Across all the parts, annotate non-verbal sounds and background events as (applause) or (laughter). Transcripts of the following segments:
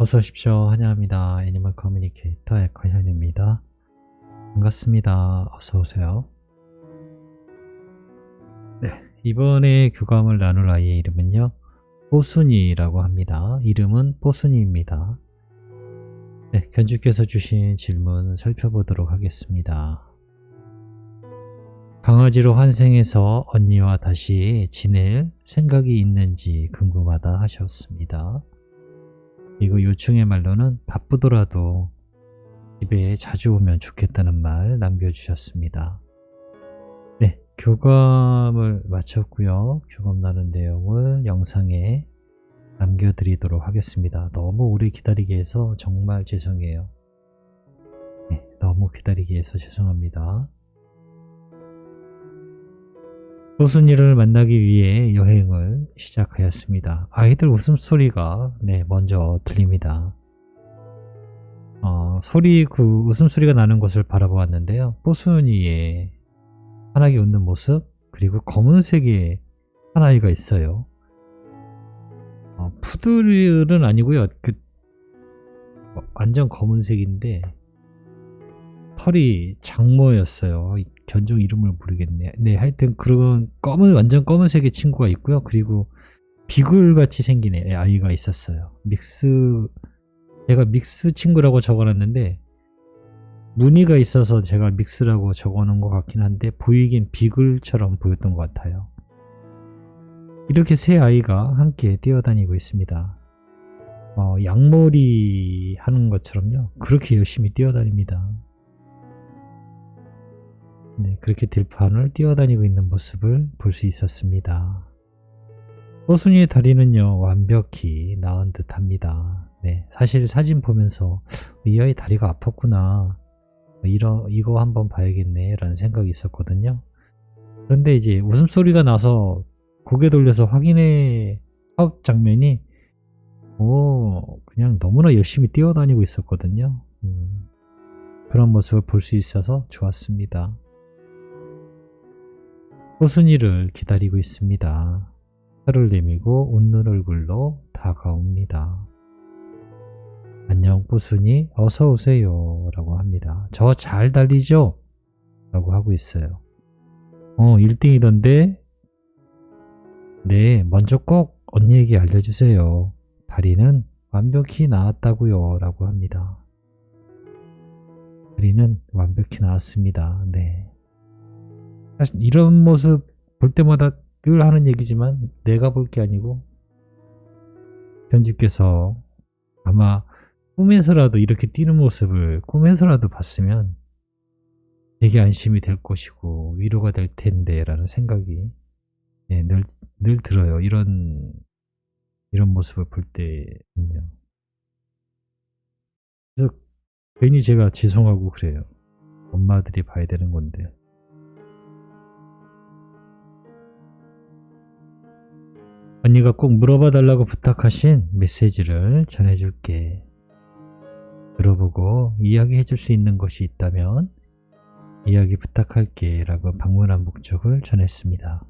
어서 오십시오. 환영합니다. 애니멀 커뮤니케이터 에커현입니다. 반갑습니다. 어서 오세요. 네, 이번에 교감을 나눌 아이의 이름은요. 뽀순이라고 합니다. 이름은 뽀순이입니다. 네, 견주께서 주신 질문 살펴보도록 하겠습니다. 강아지로 환생해서 언니와 다시 지낼 생각이 있는지 궁금하다 하셨습니다. 이거 요청의 말로는 바쁘더라도 집에 자주 오면 좋겠다는 말 남겨주셨습니다. 네, 교감을 마쳤고요. 교감 나눈 내용을 영상에 남겨드리도록 하겠습니다. 너무 오래 기다리게 해서 정말 죄송해요. 네, 너무 기다리게 해서 죄송합니다. 소순이를 만나기 위해 여행을 시작하였습니다. 아이들 웃음소리가 네 먼저 들립니다. 어, 소리 그 웃음소리가 나는 곳을 바라보았는데요. 뽀순이의 환하게 웃는 모습 그리고 검은색의 하나이가 있어요. 어, 푸들은 아니고요. 그 어, 완전 검은색인데 털이 장모였어요. 견종 이름을 모르겠네. 네, 하여튼 그런 검은 완전 검은색의 친구가 있고요. 그리고 비글 같이 생긴 애, 아이가 있었어요. 믹스 제가 믹스 친구라고 적어놨는데 무늬가 있어서 제가 믹스라고 적어놓은 것 같긴 한데 보이긴 비글처럼 보였던 것 같아요. 이렇게 세 아이가 함께 뛰어다니고 있습니다. 어, 양머리 하는 것처럼요. 그렇게 열심히 뛰어다닙니다. 네, 그렇게 들판을 뛰어다니고 있는 모습을 볼 수 있었습니다. 호순이의 다리는요, 완벽히 나은 듯 합니다. 네, 사실 사진 보면서 이 아이 다리가 아팠구나. 이러, 이거 한번 봐야겠네. 라는 생각이 있었거든요. 그런데 이제 웃음소리가 나서 고개 돌려서 확인해 사업 장면이 오, 그냥 너무나 열심히 뛰어다니고 있었거든요. 음, 그런 모습을 볼 수 있어서 좋았습니다. 호순이를 기다리고 있습니다. 혀를 내밀고 웃는 얼굴로 다가옵니다. 안녕 뽀순이 어서 오세요 라고 합니다. 저 잘 달리죠? 라고 하고 있어요. 어 1등이던데? 네 먼저 꼭 언니에게 알려주세요. 다리는 완벽히 나았다고요 라고 합니다. 다리는 완벽히 나았습니다. 네. 사실 이런 모습 볼 때마다 늘 하는 얘기지만 내가 볼 게 아니고 편집께서 아마 꿈에서라도 이렇게 뛰는 모습을 꿈에서라도 봤으면 되게 안심이 될 것이고 위로가 될 텐데 라는 생각이 네, 늘, 늘 들어요. 이런 이런 모습을 볼 때는요. 그래서 괜히 제가 죄송하고 그래요. 엄마들이 봐야 되는 건데. 언니가 꼭 물어봐 달라고 부탁하신 메시지를 전해줄게. 들어보고 이야기해 줄 수 있는 것이 있다면 이야기 부탁할게 라고 방문한 목적을 전했습니다.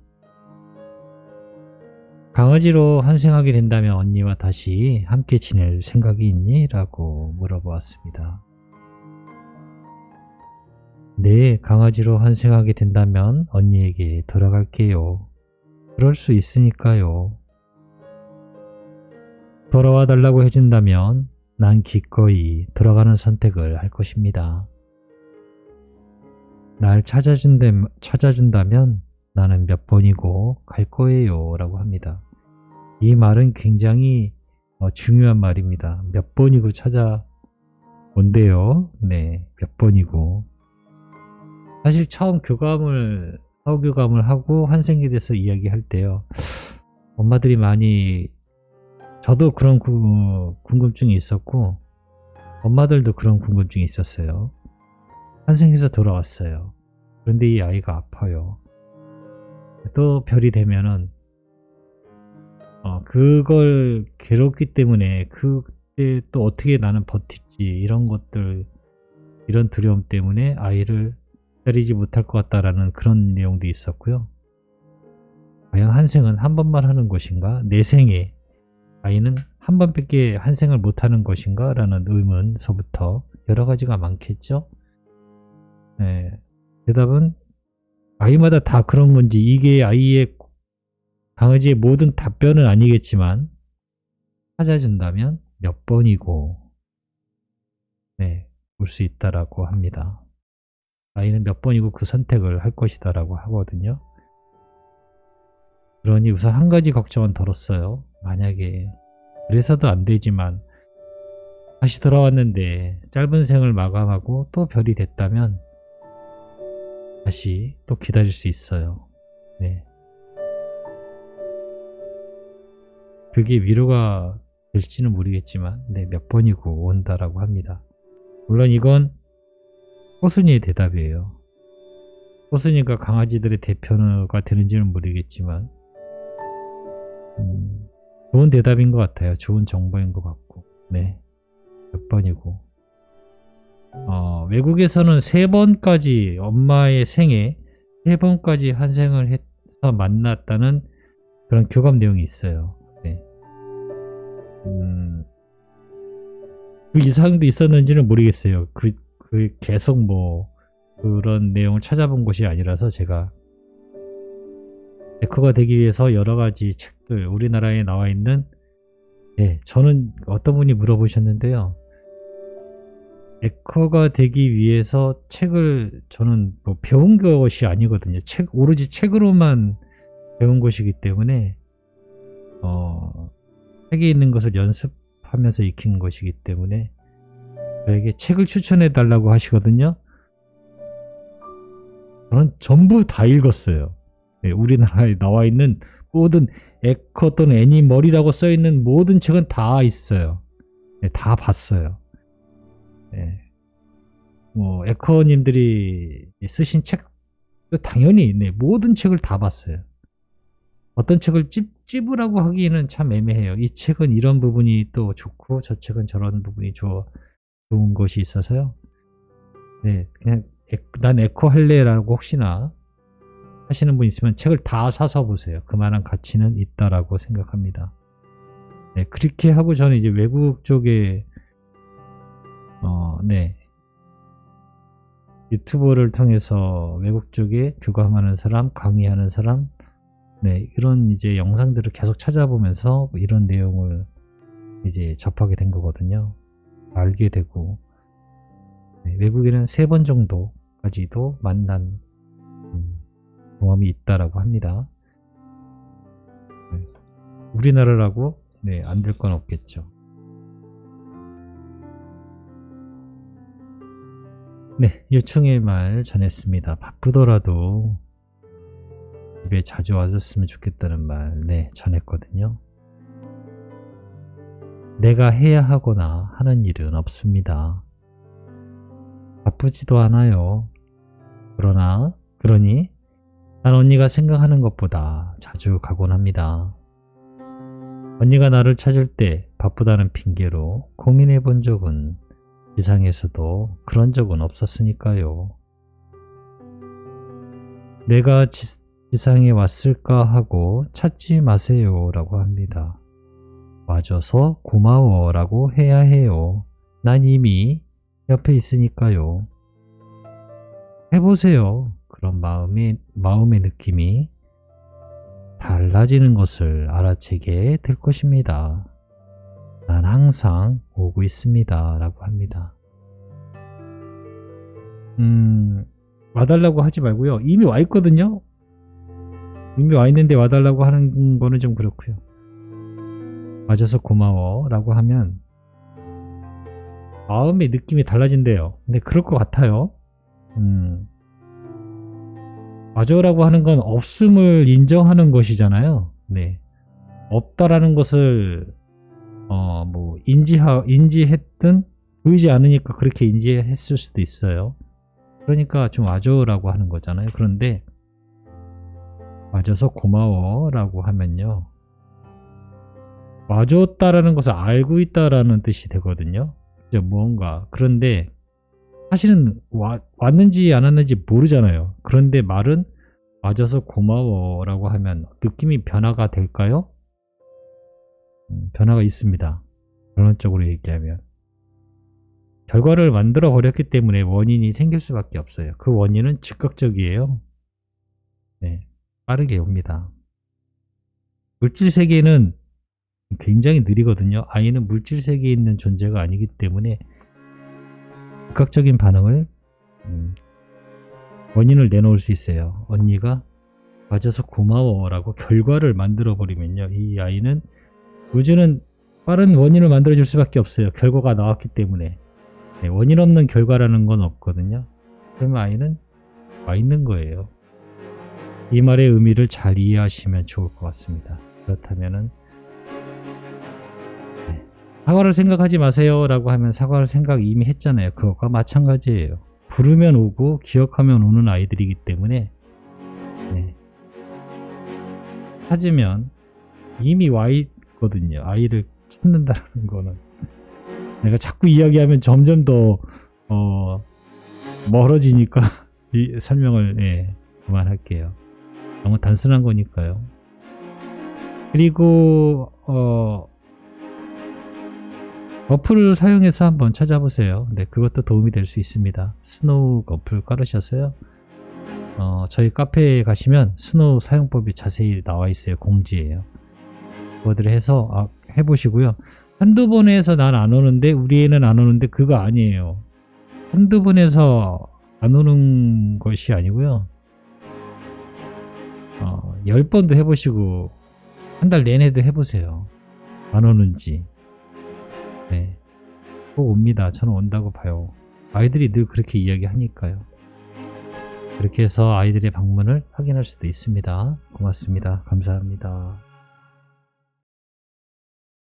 강아지로 환생하게 된다면 언니와 다시 함께 지낼 생각이 있니? 라고 물어보았습니다. 네, 강아지로 환생하게 된다면 언니에게 돌아갈게요. 그럴 수 있으니까요. 돌아와 달라고 해준다면 난 기꺼이 돌아가는 선택을 할 것입니다. 날 찾아준다, 찾아준다면 나는 몇 번이고 갈 거예요. 라고 합니다. 이 말은 굉장히 어, 중요한 말입니다. 몇 번이고 찾아온대요. 네, 몇 번이고. 사실 처음 교감을, 사후교감을 하고 환생에 대해서 이야기할 때요. 엄마들이 많이 저도 그런 구, 궁금증이 있었고 엄마들도 그런 궁금증이 있었어요. 환생해서 돌아왔어요. 그런데 이 아이가 아파요. 또 별이 되면은 어, 그걸 괴롭기 때문에 그때 또 어떻게 나는 버틸지 이런 것들 이런 두려움 때문에 아이를 기다리지 못할 것 같다라는 그런 내용도 있었고요. 과연 환생은 한 번만 하는 것인가? 내 생에 아이는 한 번밖에 환생을 못하는 것인가? 라는 의문서부터 여러 가지가 많겠죠? 네, 대답은 아이마다 다 그런 건지 이게 아이의 강아지의 모든 답변은 아니겠지만 찾아준다면 몇 번이고 네, 올 수 있다라고 합니다. 아이는 몇 번이고 그 선택을 할 것이다라고 하거든요. 그러니 우선 한 가지 걱정은 덜었어요. 만약에 그래서도 안 되지만 다시 돌아왔는데 짧은 생을 마감하고 또 별이 됐다면 다시 또 기다릴 수 있어요. 네. 그게 위로가 될지는 모르겠지만 네, 몇 번이고 온다라고 합니다. 물론 이건 호순이의 대답이에요. 호순이가 강아지들의 대표가 되는지는 모르겠지만 음, 좋은 대답인 것 같아요. 좋은 정보인 것 같고 네, 몇 번이고 어, 외국에서는 세 번까지 엄마의 생에 세 번까지 환생을 해서 만났다는 그런 교감 내용이 있어요. 네. 음, 그 이상도 있었는지는 모르겠어요. 그, 그 계속 뭐 그런 내용을 찾아본 것이 아니라서 제가 에코가 되기 위해서 여러 가지 책들 우리나라에 나와 있는 네, 저는 어떤 분이 물어보셨는데요. 에커가 되기 위해서 책을 저는 뭐 배운 것이 아니거든요. 책 오로지 책으로만 배운 것이기 때문에 어, 책에 있는 것을 연습하면서 익힌 것이기 때문에 저에게 책을 추천해 달라고 하시거든요. 저는 전부 다 읽었어요. 네, 우리나라에 나와 있는 모든 에커 또는 애니멀이라고 써 있는 모든 책은 다 있어요. 네, 다 봤어요. 네. 뭐 에커님들이 쓰신 책도 당연히 네, 모든 책을 다 봤어요. 어떤 책을 찝, 찝으라고 하기에는 참 애매해요. 이 책은 이런 부분이 또 좋고 저 책은 저런 부분이 좋, 좋은 것이 있어서요. 네, 그냥 에, 난 에코 할래라고 혹시나 하시는 분 있으면 책을 다 사서 보세요. 그만한 가치는 있다라고 생각합니다. 네, 그렇게 하고 저는 이제 외국 쪽에 어, 네. 유튜버를 통해서 외국 쪽에 교감하는 사람, 강의하는 사람, 네, 이런 이제 영상들을 계속 찾아보면서 이런 내용을 이제 접하게 된 거거든요. 알게 되고, 네, 외국에는 세 번 정도까지도 만난 음, 경험이 있다라고 합니다. 네, 우리나라라고 네, 안 될 건 없겠죠. 네, 요청의 말 전했습니다. 바쁘더라도 집에 자주 와줬으면 좋겠다는 말, 네, 전했거든요. 내가 해야 하거나 하는 일은 없습니다. 바쁘지도 않아요. 그러나, 그러니, 난 언니가 생각하는 것보다 자주 가곤 합니다. 언니가 나를 찾을 때 바쁘다는 핑계로 고민해 본 적은 지상에서도 그런 적은 없었으니까요. 내가 지, 지상에 왔을까 하고 찾지 마세요 라고 합니다. 와줘서 고마워 라고 해야 해요. 난 이미 옆에 있으니까요. 해보세요. 그런 마음의, 마음의 느낌이 달라지는 것을 알아채게 될 것입니다. 난 항상 오고 있습니다. 라고 합니다. 음, 와달라고 하지 말고요. 이미 와 있거든요. 이미 와 있는데 와달라고 하는 거는 좀 그렇고요. 와줘서 고마워. 라고 하면 마음의 느낌이 달라진대요. 근데 그럴 것 같아요. 음, 와줘라고 하는 건 없음을 인정하는 것이잖아요. 네. 없다라는 것을 어, 뭐, 인지하, 인지했든, 보이지 않으니까 그렇게 인지했을 수도 있어요. 그러니까 좀 와줘라고 하는 거잖아요. 그런데, 와줘서 고마워 라고 하면요. 와줬다라는 것을 알고 있다라는 뜻이 되거든요. 무언가. 그런데, 사실은 와, 왔는지 안 왔는지 모르잖아요. 그런데 말은 와줘서 고마워 라고 하면 느낌이 변화가 될까요? 음, 변화가 있습니다. 결론적으로 얘기하면. 결과를 만들어 버렸기 때문에 원인이 생길 수밖에 없어요. 그 원인은 즉각적이에요. 네, 빠르게 옵니다. 물질 세계는 굉장히 느리거든요. 아이는 물질 세계에 있는 존재가 아니기 때문에 즉각적인 반응을 음, 원인을 내놓을 수 있어요. 언니가 맞아서 고마워라고 결과를 만들어 버리면요. 이 아이는 우주는 빠른 원인을 만들어 줄 수밖에 없어요. 결과가 나왔기 때문에. 네, 원인 없는 결과라는 건 없거든요. 그러면 아이는 와 있는 거예요. 이 말의 의미를 잘 이해하시면 좋을 것 같습니다. 그렇다면은 네, 사과를 생각하지 마세요라고 하면 사과를 생각 이미 했잖아요. 그것과 마찬가지예요. 부르면 오고 기억하면 오는 아이들이기 때문에 네. 찾으면 이미 와 있거든요. 아이를 찾는다는 거는 내가 자꾸 이야기하면 점점 더 어, 멀어지니까 (laughs) 이 설명을 예, 그만할게요. 너무 단순한 거니까요. 그리고 어, 어플을 사용해서 한번 찾아보세요. 네, 그것도 도움이 될 수 있습니다. 스노우 어플 깔으셔서요. 어, 저희 카페에 가시면 스노우 사용법이 자세히 나와 있어요. 공지예요. 그거들을 해서 아, 해보시고요. 한두 번 해서 난 안 오는데 우리 애는 안 오는데 그거 아니에요. 한두 번 해서 안 오는 것이 아니고요. 어, 열 번도 해보시고 한 달 내내도 해보세요. 안 오는지. 네. 꼭 옵니다. 저는 온다고 봐요. 아이들이 늘 그렇게 이야기하니까요. 그렇게 해서 아이들의 방문을 확인할 수도 있습니다. 고맙습니다. 감사합니다.